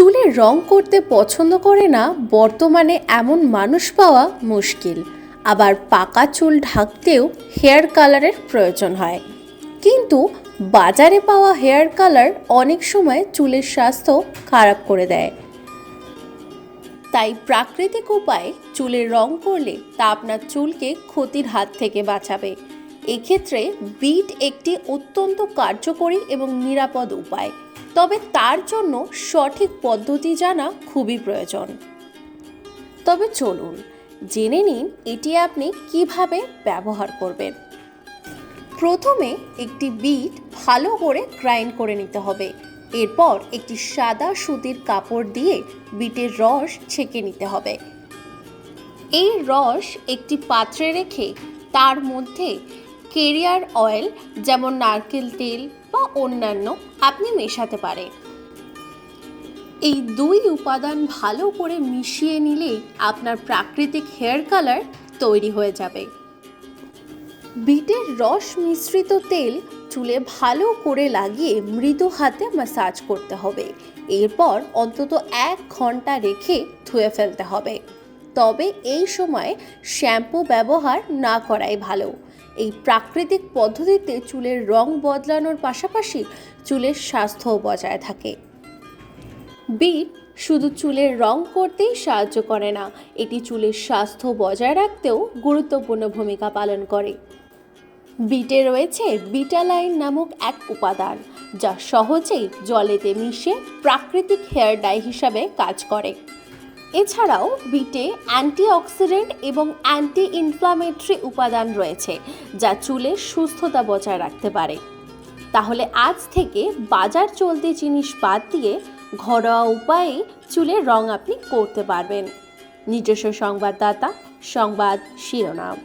রং করতে পছন্দ করে না, বর্তমানে এমন মানুষ পাওয়া মুশকিল। আবার পাকা চুল ঢাকতেও হেয়ার কালারের প্রয়োজন হয়। কিন্তু বাজারে পাওয়া হেয়ার কালার অনেক সময় চুলের স্বাস্থ্য খারাপ করে দেয়। তাই প্রাকৃতিক উপায়ে চুলের রং করলে তা আপনার চুলকে ক্ষতির হাত থেকে বাঁচাবে। এক্ষেত্রে বিট একটি অত্যন্ত কার্যকরী এবং নিরাপদ উপায়। তবে তার জন্য সঠিক পদ্ধতি জানা খুবই প্রয়োজন। তবে চলুন, জেনে নিন এটি আপনি কীভাবে ব্যবহার করবেন। প্রথমে একটি বিট ভালো করে গ্রাইন্ড করে নিতে হবে। এরপর একটি সাদা সুতির কাপড় দিয়ে বিটের রস ছেঁকে নিতে হবে। এই রস একটি পাত্রে রেখে তার মধ্যে কেরিয়ার অয়েল, যেমন নারকেল তেল অন্যান্য আপনি মেশাতে পারেন এই দুই উপাদান ভালো করে মিশিয়ে নিলেই আপনার প্রাকৃতিক হেয়ার কালার তৈরি হয়ে যাবে। বিটের রস মিশ্রিত তেল চুলে ভালো করে লাগিয়ে মৃদু হাতে ম্যাসাজ করতে হবে। এরপর অন্তত এক ঘণ্টা রেখে ধুয়ে ফেলতে হবে। তবে এই সময় শ্যাম্পু ব্যবহার না করাই ভালো। এই প্রাকৃতিক পদ্ধতিতে চুলের রং বদলানোর পাশাপাশি চুলের স্বাস্থ্যও বজায় থাকে। বিট শুধু চুলের রং করতেই সাহায্য করে না, এটি চুলের স্বাস্থ্য বজায় রাখতেও গুরুত্বপূর্ণ ভূমিকা পালন করে। বিটে রয়েছে বিটালাইন নামক এক উপাদান, যা সহজেই জলেতে মিশে প্রাকৃতিক হেয়ার ডাই হিসাবে কাজ করে। এছাড়াও বিটে অ্যান্টিঅক্সিডেন্ট এবং অ্যান্টি ইনফ্লামেটরি উপাদান রয়েছে, যা চুলের সুস্থতা বজায় রাখতে পারে। তাহলে আজ থেকে বাজার চলতি জিনিস বাদ দিয়ে ঘরোয়া উপায়ে চুলের রং আপনি করতে পারবেন। নিজস্ব সংবাদদাতা, সংবাদ শিরোনাম।